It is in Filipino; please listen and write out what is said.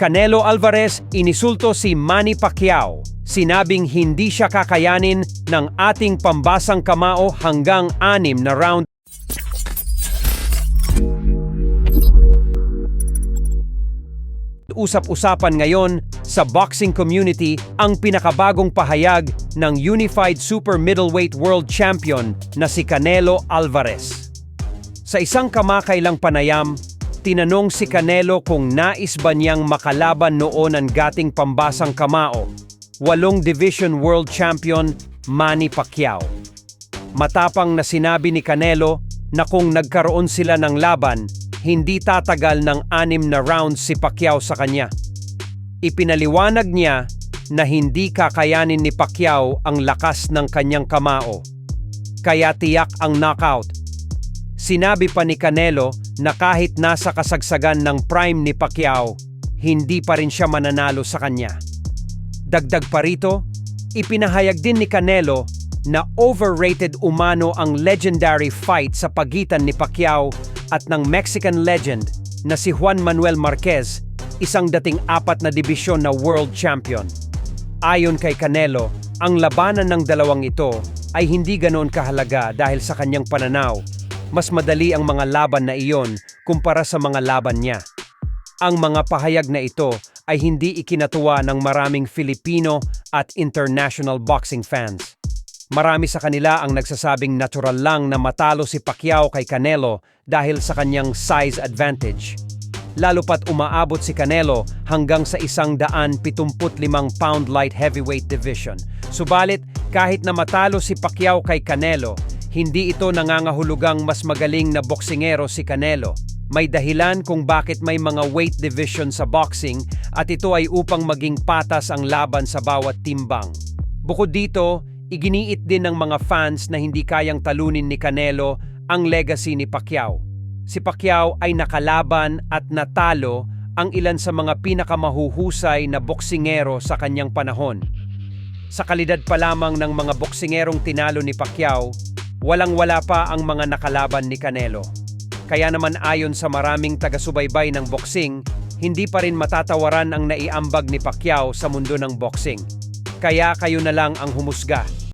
Canelo Alvarez inisulto si Manny Pacquiao. Sinabing hindi siya kakayanin ng ating pambasang kamao hanggang anim na round Usap-usapan ngayon sa boxing community ang pinakabagong pahayag ng Unified Super Middleweight World Champion na si Canelo Alvarez. Sa isang kamakailang panayam, tinanong si Canelo kung nais ba niyang makalaban noon ang gating pambasang kamao, walong Division World Champion Manny Pacquiao. Matapang na sinabi ni Canelo na kung nagkaroon sila ng laban, hindi tatagal ng anim na rounds si Pacquiao sa kanya. Ipinaliwanag niya na hindi kakayanin ni Pacquiao ang lakas ng kanyang kamao. Kaya tiyak ang knockout. Sinabi pa ni Canelo na kahit nasa kasagsagan ng prime ni Pacquiao, hindi pa rin siya mananalo sa kanya. Dagdag pa rito, ipinahayag din ni Canelo na overrated umano ang legendary fight sa pagitan ni Pacquiao at ng Mexican legend na si Juan Manuel Marquez, isang dating apat na dibisyon na world champion. Ayon kay Canelo, ang labanan ng dalawang ito ay hindi ganoon kahalaga dahil sa kanyang pananaw. Mas madali ang mga laban na iyon kumpara sa mga laban niya. Ang mga pahayag na ito ay hindi ikinatuwa ng maraming Filipino at international boxing fans. Marami sa kanila ang nagsasabing natural lang na matalo si Pacquiao kay Canelo dahil sa kanyang size advantage. Lalo pat umaabot si Canelo hanggang sa isang daan 75 pound light heavyweight division. Subalit, kahit na matalo si Pacquiao kay Canelo, hindi ito nangangahulugang mas magaling na boksingero si Canelo. May dahilan kung bakit may mga weight division sa boxing at ito ay upang maging patas ang laban sa bawat timbang. Bukod dito, iginiit din ng mga fans na hindi kayang talunin ni Canelo ang legacy ni Pacquiao. Si Pacquiao ay nakalaban at natalo ang ilan sa mga pinakamahuhusay na boksingero sa kanyang panahon. Sa kalidad pa lamang ng mga boksingerong tinalo ni Pacquiao, walang-wala pa ang mga nakalaban ni Canelo. Kaya naman ayon sa maraming taga-subaybay ng boxing, hindi pa rin matatawaran ang naiambag ni Pacquiao sa mundo ng boxing. Kaya kayo na lang ang humusga.